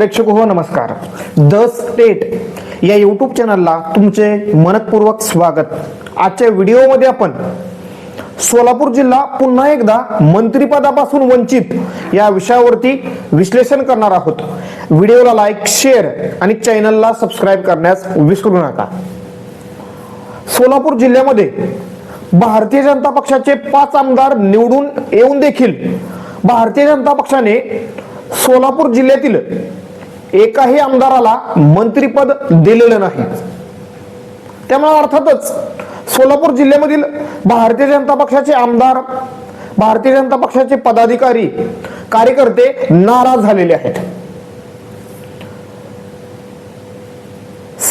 प्रेक्षक हो नमस्कार. द स्टेट या यूट्यूब चॅनलला तुमचे मनपूर्वक स्वागत. आजच्या व्हिडिओमध्ये आपण सोलापूर जिल्हा पुन्हा एकदा मंत्रिपदापासून वंचित या विषयावरती विश्लेषण करणार आहोत. व्हिडिओला लाईक शेअर आणि चॅनलला सबस्क्राईब करण्यास विसरू नका. सोलापूर जिल्ह्यामध्ये भारतीय जनता पक्षाचे पाच आमदार निवडून येऊन देखील भारतीय जनता पक्षाने सोलापूर जिल्ह्यातील एकाही आमदाराला मंत्रीपद दिलेलं नाही. त्यामुळे अर्थातच सोलापूर जिल्ह्यामधील भारतीय जनता पक्षाचे आमदार भारतीय जनता पक्षाचे पदाधिकारी कार्यकर्ते नाराज झालेले आहेत.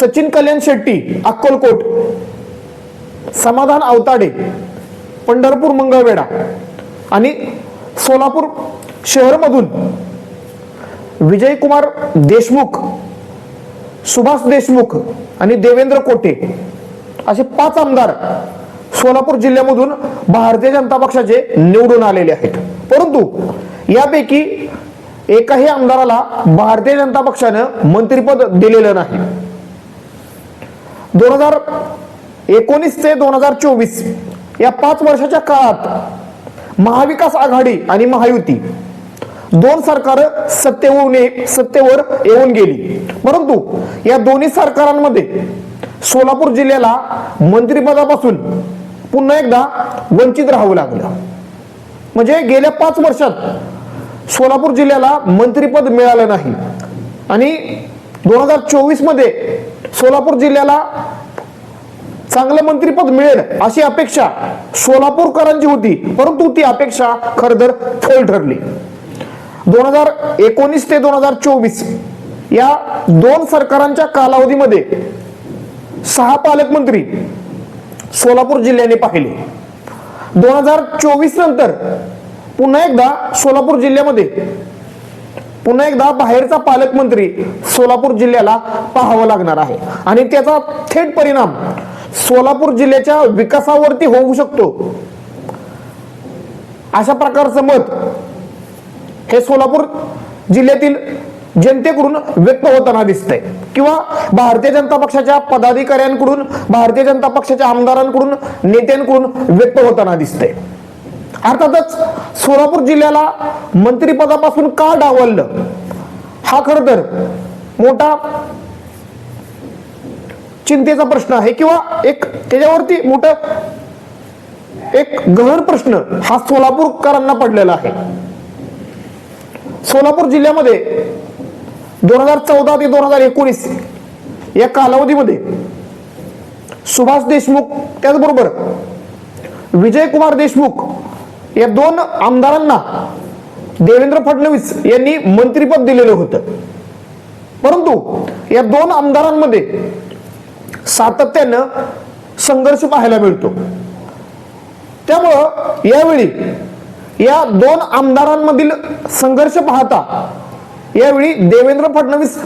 सचिन कल्याण शेट्टी अक्कलकोट समाधान अवताडे पंढरपूर मंगळवेढा आणि सोलापूर शहरमधून विजयकुमार देशमुख सुभाष देशमुख आणि देवेंद्र कोटे असे पाच आमदार सोलापूर जिल्ह्यामधून भारतीय जनता पक्षाचे निवडून आलेले आहेत. परंतु यापैकी एकाही आमदाराला भारतीय जनता पक्षानं मंत्रिपद दिलेलं नाही. दोन हजार एकोणीस ते दोन हजार चोवीस या पाच वर्षाच्या काळात महाविकास आघाडी आणि महायुती दोन सरकार सत्तेवर सत्तेवर येऊन गेली. परंतु या दोन्ही सरकारांमध्ये सोलापूर जिल्ह्याला मंत्रिपदापासून पुन्हा एकदा वंचित राहावं लागलं. म्हणजे गेल्या पाच वर्षात सोलापूर जिल्ह्याला मंत्रिपद मिळालं नाही. आणि दोन हजार चोवीसमध्ये सोलापूर जिल्ह्याला चांगलं मंत्रिपद मिळेल अशी अपेक्षा सोलापूरकरांची होती. परंतु ती अपेक्षा खरंतर फोल ठरली. दोन हजार एकोणीस ते दोन हजार चोवीस या दोन सरकारांच्या कालावधीमध्ये सहा पालकमंत्री सोलापूर जिल्ह्याने पाहिले. दोन हजार चोवीस नंतर पुन्हा एकदा सोलापूर जिल्ह्यामध्ये पुन्हा एकदा बाहेरचा पालकमंत्री सोलापूर जिल्ह्याला पाहावा लागणार आहे. आणि त्याचा थेट परिणाम सोलापूर जिल्ह्याच्या विकासावरती होऊ शकतो. अशा प्रकारचं मत हे सोलापूर जिल्ह्यातील जनतेकडून व्यक्त होताना दिसतंय. किंवा भारतीय जनता पक्षाच्या पदाधिकाऱ्यांकडून भारतीय जनता पक्षाच्या आमदारांकडून नेत्यांकडून व्यक्त होताना दिसतंय. अर्थातच सोलापूर जिल्ह्याला मंत्रिपदापासून का डावललं? हा खर तर मोठा चिंतेचा प्रश्न आहे. किंवा एक त्याच्यावरती मोठ एक गहन प्रश्न हा सोलापूरकरांना पडलेला आहे. सोलापूर जिल्ह्यामध्ये दोन हजार चौदा ते दोन हजार एकोणीस या कालावधीमध्ये सुभाष देशमुख त्याचबरोबर विजयकुमार देशमुख या दोन आमदारांना देवेंद्र फडणवीस यांनी मंत्रिपद दिलेलं होतं. परंतु या दोन आमदारांमध्ये सातत्यानं संघर्ष पाहायला मिळतो. त्यामुळं यावेळी या दोन आमदारांमधील संघर्ष पाहता यावेळी देवेंद्र फडणवीस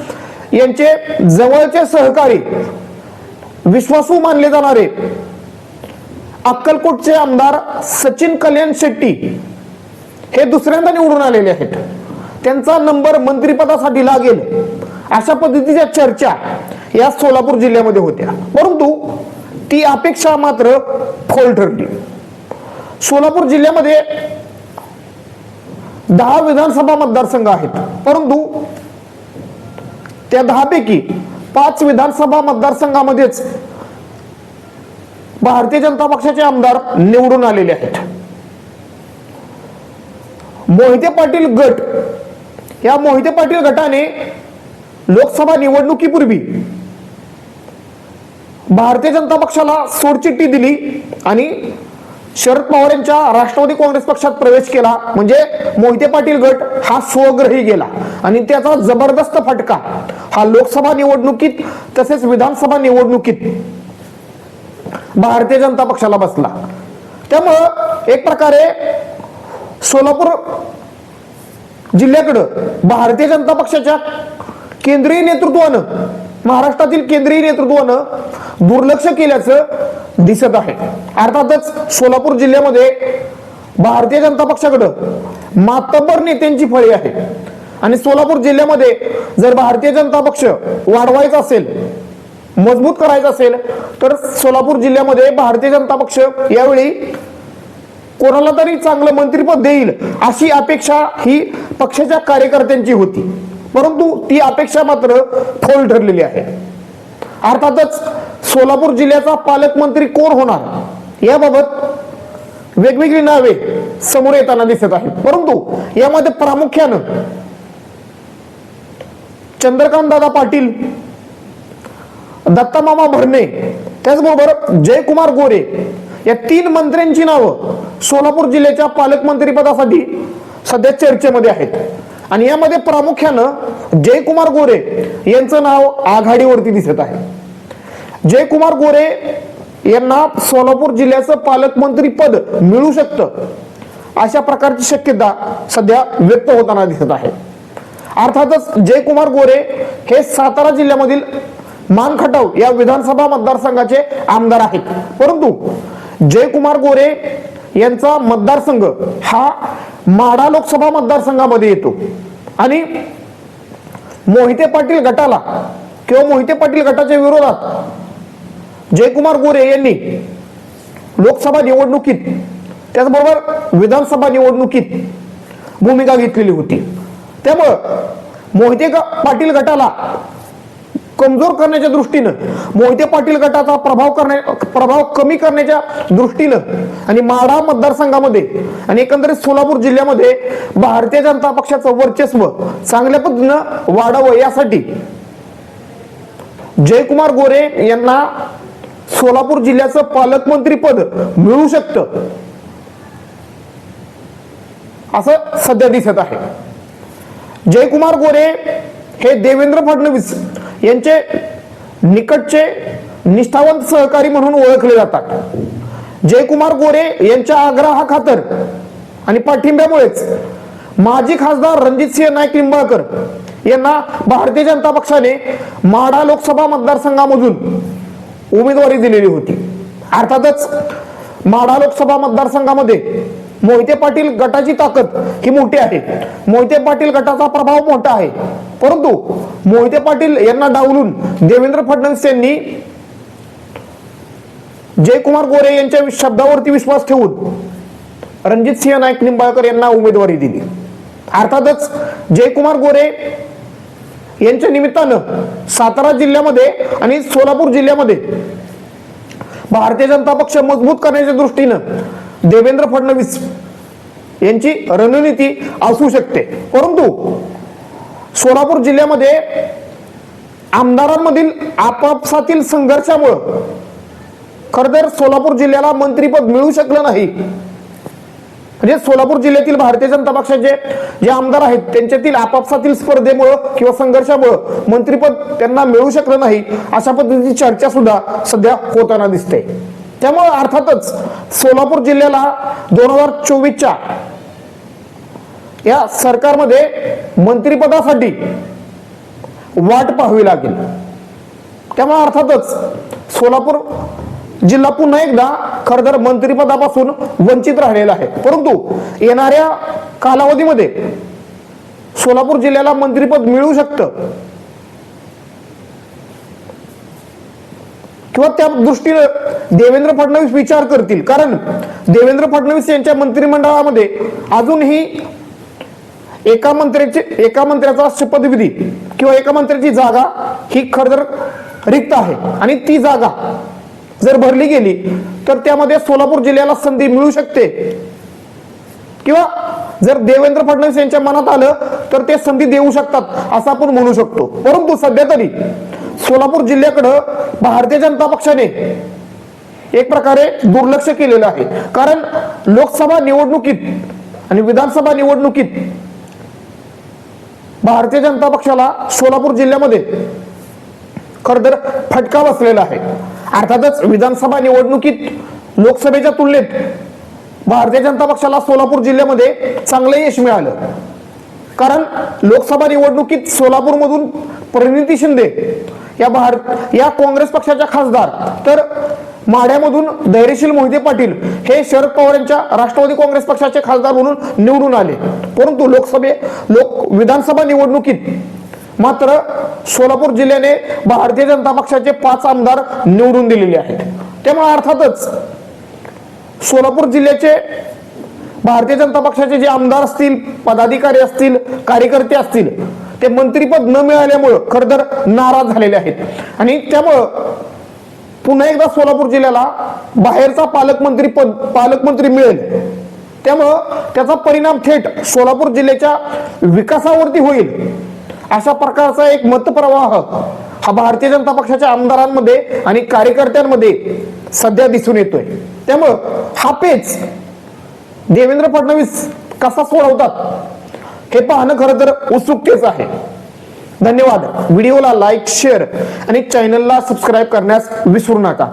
यांचे जवळचे सहकारी विश्वासू मानले जाणारे अक्कलकोटचे आमदार सचिन कल्याण शेट्टी हे दुसऱ्यांदा निवडून आलेले आहेत. त्यांचा नंबर मंत्रिपदासाठी लागेल अशा पद्धतीच्या चर्चा या सोलापूर जिल्ह्यामध्ये होत्या. परंतु ती अपेक्षा मात्र फोल ठरली. सोलापूर जिल्ह्यामध्ये दहा विधानसभा मतदारसंघ आहेत. परंतु त्या दहापैकी पाच विधानसभा मतदारसंघामध्येच भारतीय जनता पक्षाचे आमदार निवडून आलेले आहेत. मोहिते पाटील गट या मोहिते पाटील गटाने लोकसभा निवडणुकीपूर्वी भारतीय जनता पक्षाला सोडचिठ्ठी दिली आणि शरद पवार यांच्या राष्ट्रवादी काँग्रेस पक्षात प्रवेश केला. म्हणजे मोहिते पाटील गट हा स्वग्रही गेला. आणि त्याचा जबरदस्त फटका हा लोकसभा निवडणुकीत तसेच विधानसभा निवडणुकीत भारतीय जनता पक्षाला बसला. त्यामुळं एक प्रकारे सोलापूर जिल्ह्याकडं भारतीय जनता पक्षाच्या केंद्रीय नेतृत्वानं महाराष्ट्रातील केंद्रीय नेतृत्वानं दुर्लक्ष केल्याचं दिसत आहे. अर्थातच सोलापूर जिल्ह्यामध्ये भारतीय जनता पक्षाकडं मातब्बर नेत्यांची फळी आहे. आणि सोलापूर जिल्ह्यामध्ये जर भारतीय जनता पक्ष वाढवायचा असेल मजबूत करायचा असेल तर सोलापूर जिल्ह्यामध्ये भारतीय जनता पक्ष यावेळी कोणाला तरी चांगलं मंत्रिपद देईल अशी अपेक्षा ही पक्षाच्या कार्यकर्त्यांची होती. परंतु ती अपेक्षा मात्र फोल ठरलेली आहे. अर्थातच सोलापूर जिल्ह्याचा पालकमंत्री कोण होणार? याबाबत वेगवेगळी नावे समोर येताना दिसत आहेत. परंतु यामध्ये प्रामुख्यानं चंद्रकांत दादा पाटील दत्तामामा भरणे त्याचबरोबर जयकुमार गोरे या तीन मंत्र्यांची नावं सोलापूर जिल्ह्याच्या पालकमंत्री पदासाठी सध्या चर्चेमध्ये आहेत. आणि यामध्ये प्रामुख्यानं जयकुमार गोरे यांचं नाव आघाडीवरती दिसत आहे. जयकुमार गोरे यांना सोलापूर जिल्ह्याचं पालकमंत्री पद मिळू शकतं अशा प्रकारची शक्यता सध्या व्यक्त होताना दिसत आहे. अर्थातच जयकुमार गोरे हे सातारा जिल्ह्यामधील मानखटाव या विधानसभा मतदारसंघाचे आमदार आहेत. परंतु जयकुमार गोरे यांचा मतदारसंघ हा माढा लोकसभा मतदारसंघामध्ये येतो. आणि मोहिते पाटील गटाला किंवा मोहिते पाटील गटाच्या विरोधात जयकुमार गोरे यांनी लोकसभा निवडणुकीत त्याचबरोबर विधानसभा निवडणुकीत भूमिका घेतलेली होती. त्यामुळं मोहिते ग- पाटील गटाला कमजोर करण्याच्या दृष्टीनं मोहिते पाटील गटाचा प्रभाव करण्या प्रभाव कमी करण्याच्या दृष्टीनं आणि माढा मतदारसंघामध्ये आणि एकंदरीत सोलापूर जिल्ह्यामध्ये भारतीय जनता पक्षाचं वर्चस्व चांगल्या पद्धतीनं वाढावं यासाठी जयकुमार गोरे यांना सोलापूर जिल्ह्याचं पालकमंत्री पद मिळू शकतं असं सध्या दिसत आहे. जयकुमार गोरे हे देवेंद्र फडणवीस यांचे निकटचे निष्ठावंत सहकारी म्हणून ओळखले जातात. जयकुमार गोरे यांच्या आग्रहाखातर आणि पाठिंब्यामुळेच माजी खासदार रणजितसिंह नाईक निंबाळकर यांना भारतीय जनता पक्षाने माढा लोकसभा मतदारसंघामधून उमेदवारी दिलेली होती. अर्थातच माढा लोकसभा मतदारसंघामध्ये मोहिते पाटील गटाची ताकद ही मोठी आहे. मोहिते पाटील गटाचा प्रभाव मोठा आहे. परंतु मोहिते पाटील यांना डावलून देवेंद्र फडणवीस यांनी जयकुमार गोरे यांच्या शब्दावरती विश्वास ठेवून रणजित सिंह नाईक निंबाळकर यांना उमेदवारी दिली. अर्थातच जयकुमार गोरे यांच्या निमित्तानं सातारा जिल्ह्यामध्ये आणि सोलापूर जिल्ह्यामध्ये भारतीय जनता पक्ष मजबूत करण्याच्या दृष्टीनं देवेंद्र फडणवीस यांची रणनीती असू शकते. परंतु सोलापूर जिल्ह्यामध्ये आमदारांमधील आपापसातील संघर्षामुळं खर तर सोलापूर जिल्ह्याला मंत्रीपद मिळू शकलं नाही. म्हणजे सोलापूर जिल्ह्यातील भारतीय जनता पक्षाचे जे आमदार आहेत त्यांच्यातील आपापसातील स्पर्धेमुळं किंवा संघर्षामुळं मंत्रीपद त्यांना मिळू शकलं नाही अशा पद्धतीची चर्चा सुद्धा सध्या होताना दिसते. त्यामुळे अर्थातच सोलापूर जिल्ह्याला दोन हजार चोवीसच्या या सरकारमध्ये मंत्रिपदासाठी वाट पाहावी लागेल. त्यामुळे अर्थातच सोलापूर जिल्हा पुन्हा एकदा खरं तर मंत्रिपदापासून वंचित राहिलेला आहे. परंतु येणाऱ्या कालावधीमध्ये सोलापूर जिल्ह्याला मंत्रिपद मिळू शकतं. किंवा त्या दृष्टीनं देवेंद्र फडणवीस विचार करतील. कारण देवेंद्र फडणवीस यांच्या मंत्रिमंडळामध्ये अजूनही एका मंत्र्याचे एका मंत्र्याचा शपथविधी किंवा एका मंत्र्याची जागा ही खरं तर रिक्त आहे. आणि ती जागा जर भरली गेली तर त्यामध्ये सोलापूर जिल्ह्याला संधी मिळू शकते. किंवा जर देवेंद्र फडणवीस यांच्या मनात आलं तर ते संधी देऊ शकतात असं आपण म्हणू शकतो. परंतु सध्या तरी सोलापूर जिल्ह्याकडं भारतीय जनता पक्षाने एक प्रकारे दुर्लक्ष केलेलं आहे. कारण लोकसभा निवडणुकीत आणि विधानसभा निवडणुकीत भारतीय जनता पक्षाला सोलापूर जिल्ह्यामध्ये खर तर फटका बसलेला आहे. अर्थातच विधानसभा निवडणुकीत लोकसभेच्या तुलनेत भारतीय जनता पक्षाला सोलापूर जिल्ह्यामध्ये चांगलं यश मिळालं. कारण लोकसभा निवडणुकीत सोलापूरमधून परिणिती शिंदे या भारत या काँग्रेस पक्षाच्या खासदार. तर माढ्यामधून धैर्यशील मोहिते पाटील हे शरद पवार यांच्या राष्ट्रवादी काँग्रेस पक्षाचे खासदार म्हणून निवडून आले. परंतु लोकसभे लोक विधानसभा निवडणुकीत मात्र सोलापूर जिल्ह्याने भारतीय जनता पक्षाचे पाच आमदार निवडून दिलेले आहेत. त्यामुळे अर्थातच सोलापूर जिल्ह्याचे भारतीय जनता पक्षाचे जे आमदार असतील पदाधिकारी असतील कार्यकर्ते असतील ते मंत्रीपद न मिळाल्यामुळं खरं तर नाराज झालेले आहेत. आणि त्यामुळं पुन्हा एकदा सोलापूर जिल्ह्याला बाहेरचा पालकमंत्री पद पालकमंत्री मिळेल. त्यामुळं त्याचा परिणाम थेट सोलापूर जिल्ह्याच्या विकासावरती होईल अशा प्रकारचा एक मतप्रवाह हा भारतीय जनता पक्षाच्या आमदारांमध्ये आणि कार्यकर्त्यांमध्ये सध्या दिसून येतोय. त्यामुळं हा पेच देवेंद्र फडणवीस कसा सोडवतात हे पाहणं खरं तर उत्सुकतेच आहे. धन्यवाद. व्हिडिओला लाईक शेअर आणि चॅनलला सबस्क्राईब करण्यास विसरू नका.